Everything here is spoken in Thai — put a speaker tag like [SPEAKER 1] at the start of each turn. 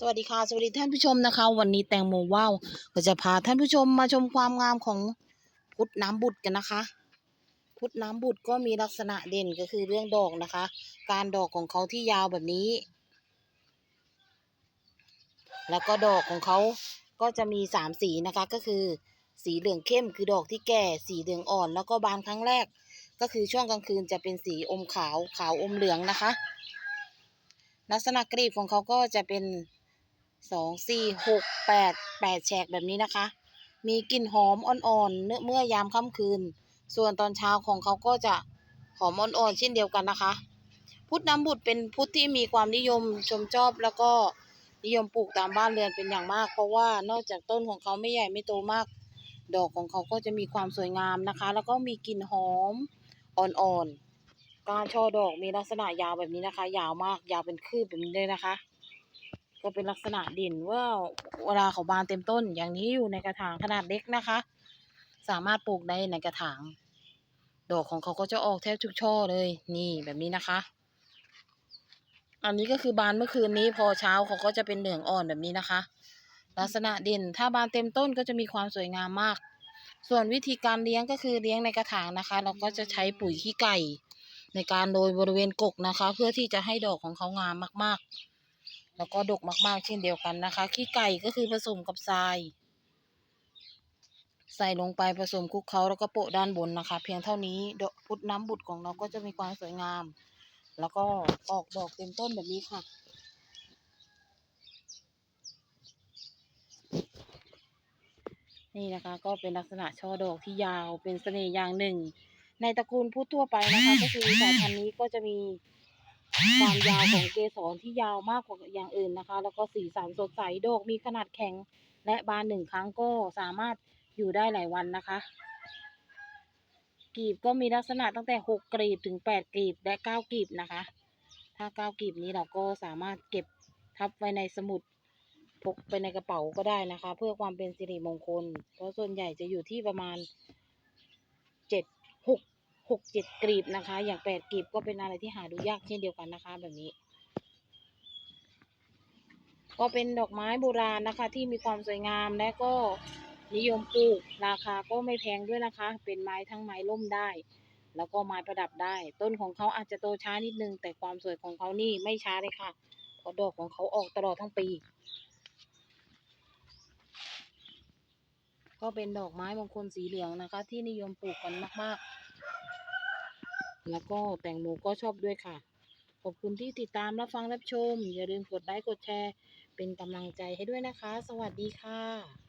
[SPEAKER 1] สวัสดีค่ะ สวัสดีท่านผู้ชมนะคะ วันนี้แตงโมว่าวก็จะพาท่านผู้ชมมาชมความงามของพุทธน้ำบุตรกันนะคะ พุทธน้ำบุตรก็มีลักษณะเด่นก็คือเรื่องดอกนะคะ การดอกของเขาที่ยาวแบบนี้ แล้วก็ดอกของเขาก็จะมีสามสีนะคะ ก็คือ สีเหลืองเข้มคือดอกที่แก่ สีเหลืองอ่อน แล้วก็บานครั้งแรก ก็คือช่วงกลางคืนจะเป็นสีอมขาวขาวอมเหลืองนะคะ ลักษณะกลีบของเขาก็จะเป็น สองสี่หกแปดแปดแฉกแบบนี้นะคะ มีกลิ่นหอมอ่อนๆเนื้อเมื่อยามค่ำคืน ส่วนตอนเช้าของเขาก็จะหอมอ่อนๆเช่นเดียวกันนะคะ พุทธน้ำบุตรเป็นพุทธที่มีความนิยมชมชอบแล้วก็นิยมปลูกตามบ้านเรือนเป็นอย่างมาก เพราะว่านอกจากต้นของเขาไม่ใหญ่ไม่โตมาก ดอกของเขาก็จะมีความสวยงามนะคะ แล้วก็มีกลิ่นหอมอ่อนๆการช่อดอกมีลักษณะยาวแบบนี้นะคะ ยาวมากยาวเป็นคืบแบบนี้เลยนะคะ ก็เป็นลักษณะเด่นว่าเวลาเขาบานเต็มต้น อย่างนี้อยู่ในกระถางขนาดเล็กนะคะ สามารถปลูกได้ในกระถาง ดอกของเขาก็จะออกแทบทุกช่อเลย นี่แบบนี้นะคะ อันนี้ก็คือบานเมื่อคืนนี้พอเช้าเขาก็จะเป็นเหลืองอ่อนแบบนี้นะคะ ลักษณะเด่นถ้าบานเต็มต้นก็จะมีความสวยงามมาก ส่วนวิธีการเลี้ยงก็คือเลี้ยงในกระถางนะคะ เราก็จะใช้ปุ๋ยขี้ไก่ ในการโรยบริเวณกกนะคะ เพื่อที่จะให้ดอกของเขางามมากๆ แล้วก็ดกมากๆ เช่นเดียวกันนะคะ ขี้ไก่ก็คือผสมกับทราย ใส่ลงไปผสมคลุกเคล้าแล้วก็โปะด้านบนนะคะ เพียงเท่านี้พุทธน้ำบุตรของเราก็จะมีความสวยงาม แล้วก็ออกดอกเต็มต้นแบบนี้ค่ะนี่นะคะก็เป็นลักษณะช่อดอกที่ยาวเป็นเสน่ห์อย่างหนึ่ง ในตระกูลพุทธทั่วไปนะคะ ก็คือสายพันธุ์นี้ก็จะมี ความยาวของเกสรที่ยาวมากกว่าอย่างอื่นนะคะ แล้วก็สีสันสดใสโดกมีขนาดแข็ง และบานหนึ่งครั้งก็สามารถอยู่ได้หลายวันนะคะกลีบก็มีลักษณะตั้งแต่หกกลีบถึงแปดกลีบและเก้ากลีบนะคะ ถ้าเก้ากลีบนี้เราก็สามารถเก็บทับไว้ในสมุดพกไปในกระเป๋าก็ได้นะคะ เพื่อความเป็นสิริมงคล เพราะส่วนใหญ่จะอยู่ที่ประมาณเจ็ด หกเจ็ดกลีบนะคะ อย่างแปดกลีบก็เป็นอะไรที่หาดูยากเช่นเดียวกันนะคะ แบบนี้ ก็เป็นดอกไม้โบราณนะคะ ที่มีความสวยงามและก็นิยมปลูกราคาก็ไม่แพงด้วยนะคะ เป็นไม้ทั้งไม้ล่มได้ แล้วก็ไม้ประดับได้ ต้นของเขาอาจจะโตช้านิดนึง แต่ความสวยของเขานี่ไม่ช้าเลยค่ะเพราะดอกของเขาออกตลอดทั้งปี ก็เป็นดอกไม้มงคลสีเหลืองนะคะ ที่นิยมปลูกกันมาก ๆ แล้วก็แตงโมก็ชอบด้วยค่ะ ขอบคุณที่ติดตามรับฟังรับชม อย่าลืมกดไลค์กดแชร์ เป็นกำลังใจให้ด้วยนะคะ สวัสดีค่ะ